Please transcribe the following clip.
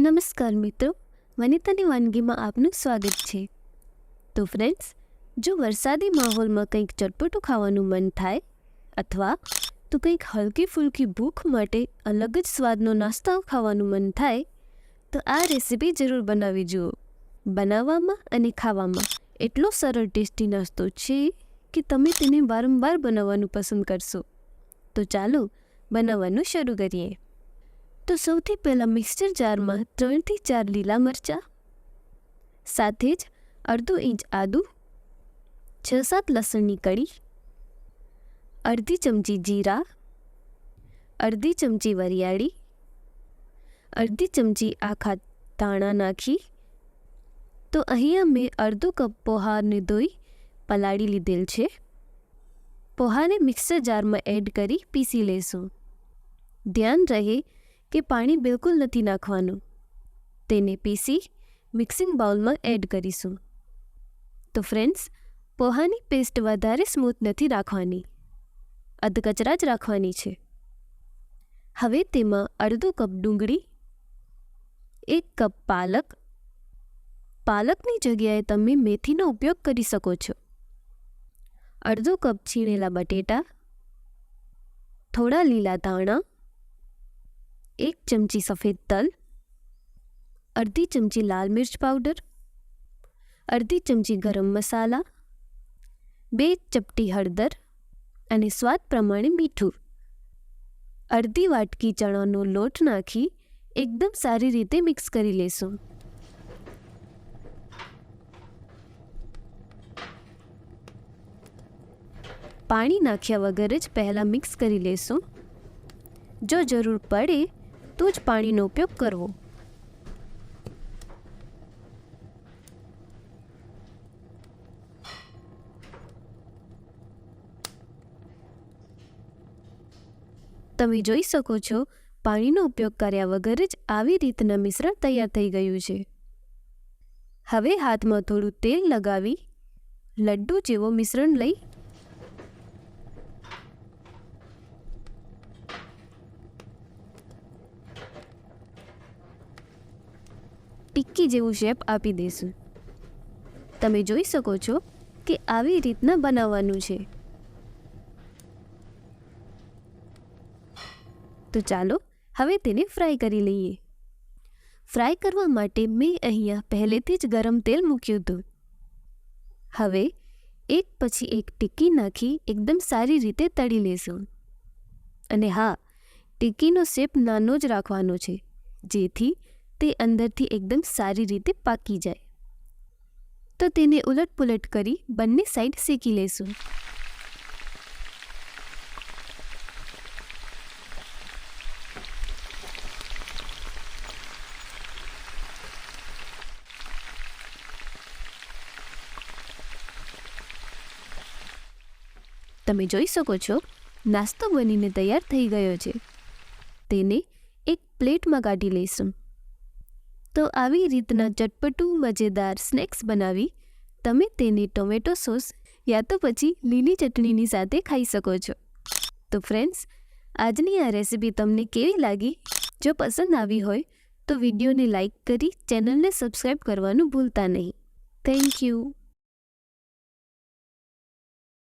નમસ્કાર મિત્રો, વનિતાની વાનગીમાં આપનું સ્વાગત છે. તો ફ્રેન્ડ્સ જો વરસાદી માહોલમાં કંઈક ચટપટું ખાવાનું મન થાય અથવા તો કંઈક હલકી ફૂલકી ભૂખ માટે અલગ જ સ્વાદનો નાસ્તો ખાવાનું મન થાય, તો આ રેસીપી જરૂર બનાવી જુઓ. બનાવવામાં અને ખાવામાં એટલો સરળ ટેસ્ટી નાસ્તો છે કે તમે તેને વારંવાર બનાવવાનું પસંદ કરશો. તો ચાલો, બનાવવાનું શરૂ કરીએ. તો સૌથી પહેલાં મિક્સર જારમાં ત્રણથી ચાર લીલા મરચાં, સાથે જ અડધો ઇંચ આદું, છ સાત લસણની કળી, અડધી ચમચી જીરા, અડધી ચમચી વરિયાળી, અડધી ચમચી આખા ધાણા નાખી, તો અહીંયા મેં અડધો કપ પોહાને ધોઈ પલાળી લીધેલ છે. પોહાને મિક્સર જારમાં એડ કરી પીસી લેશું. ધ્યાન રહે કે પાણી બિલકુલ નથી નાખવાનું. તેને પીસી મિક્સિંગ બાઉલમાં એડ કરીશું. તો ફ્રેન્ડ્સ, પોહાની પેસ્ટ વધારે સ્મૂથ નથી રાખવાની. અધકચરા જ રાખવાની છે. હવે તેમાં અડધો કપ ડુંગળી, એક કપ પાલક. પાલકની જગ્યાએ તમે મેથીનો ઉપયોગ કરી શકો છો. અડધો કપ છીણેલા બટેટા, થોડા લીલા ધાણા એક ચમચી સફેદ તલ અડધી ચમચી લાલ મિર્ચ પાવડર અડધી ચમચી ગરમ મસાલા બે ચપટી હળદર અને સ્વાદ પ્રમાણે મીઠું. અડધી વાટકી ચણાનો લોટ નાખી એકદમ સારી રીતે મિક્સ કરી લેશું. પાણી નાખ્યા વગર જ પહેલાં મિક્સ કરી લેશું. જો જરૂર પડે તો જ પાણીનો ઉપયોગ કરવો. તમે જોઈ શકો છો, પાણીનો ઉપયોગ કર્યા વગર જ આવી રીતના મિશ્રણ તૈયાર થઈ ગયું છે. હવે હાથમાં થોડું તેલ લગાવી લડ્ડુ જેવો મિશ્રણ લઈ ટિક્કી જેવું શેપ આપી દઈશું તમે જોઈ શકો છો કે આવી રીતના બનાવવાનું છે. તો ચાલો હવે તેને ફ્રાય કરી લઈએ. ફ્રાય કરવા માટે મેં અહીંયા પહેલેથી જ ગરમ તેલ મૂક્યું હતું. હવે એક પછી એક ટિક્કી નાખી એકદમ સારી રીતે તળી લેશું. અને હા, ટિક્કીનો શેપ નાનો જ રાખવાનો છે, જેથી તે અંદરથી એકદમ સારી રીતે પાકી જાય. તો તેને ઉલટપુલટ કરી બંને સાઈડ શેકી લેશું. તમે જોઈ શકો છો, નાસ્તો બનીને તૈયાર થઈ ગયો છે. તેને એક પ્લેટમાં કાઢી લઈશું. તો આવી રીતના ચટપટું, મજેદાર સ્નેક્સ બનાવી તમે તેને ટોમેટો સોસ યા તો પછી લીલી ચટણીની સાથે ખાઈ શકો છો. તો ફ્રેન્ડ્સ, આજની આ રેસીપી તમને કેવી લાગી? જો પસંદ આવી હોય, તો વિડીયોને લાઈક કરી ચેનલને સબસ્ક્રાઈબ કરવાનું ભૂલતા નહીં. Thank you.